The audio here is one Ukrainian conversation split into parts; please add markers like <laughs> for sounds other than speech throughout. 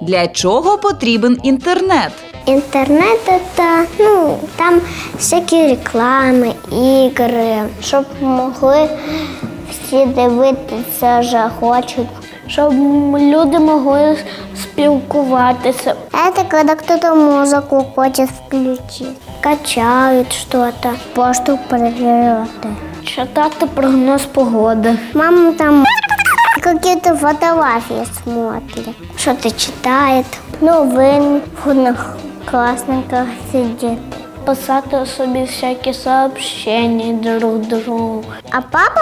Для чого потрібен інтернет? Інтернет це, ну, там всякі реклами, ігри, щоб могли всі дивитися, що хочуть, щоб люди могли спілкуватися. Це коли хтось музику хоче включити, качають щось, пошту перевіряти. Читати прогноз погоди. Мама там какие-то фотографии смотрит. Что-то читает. Новин в одноклассниках сидит. Писати собі всякі сообщения друг другу. А папа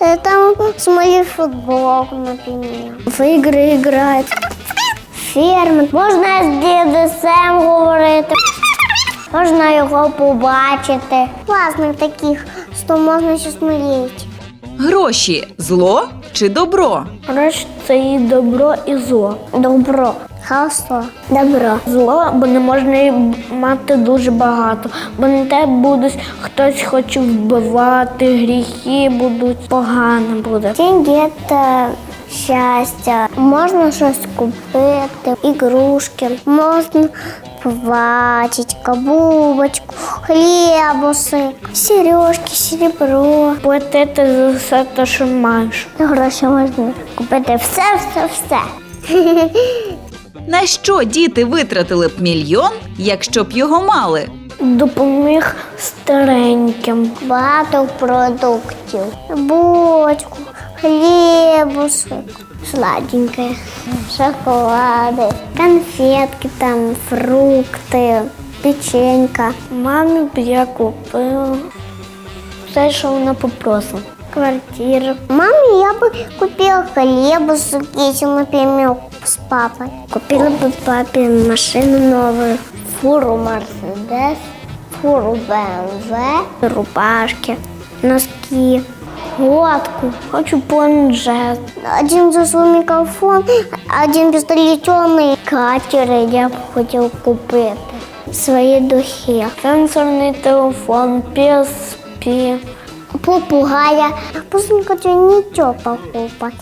э, там смотрит футбол, например. В игры играет. Ферма. Можна з дідусем говорити. Можна його побачити. Власне, таких, що можна ще смотреть. Гроші зло чи добро? Гроші це і добро, і зло. Добро. Хорошо. Добро. Зло, бо не можна її мати дуже багато. Бо на тебе будуть хтось хоче вбивати, гріхи будуть, погано буде. Деньги це щастя. Можна щось купити, ігрушки, можна платить, кабубочку, хлібусик, сережки, серебро. Платити за все те, що маєш. Гроші можна купити все, все, все. <laughs> На що діти витратили б мільйон, якщо б його мали? Допоміг стареньким. Багато продуктів. Бочку, хлібусик, сладеньке, шоколади, конфетки, там, фрукти, печенька. Мамі б я купила все, що вона попросила. Квартиру. Маме я бы купила хлебусик, если, например, с папой. Купила бы папе машину новую. Фуру Мерседес, фуру БМВ, рубашки, носки, лодку. Хочу планшет. Один за микрофон, один пістолетний катер я б хотів купити. Свої духи. Сенсорний телефон, PSP. Попугая. Не хочу нічого покупати.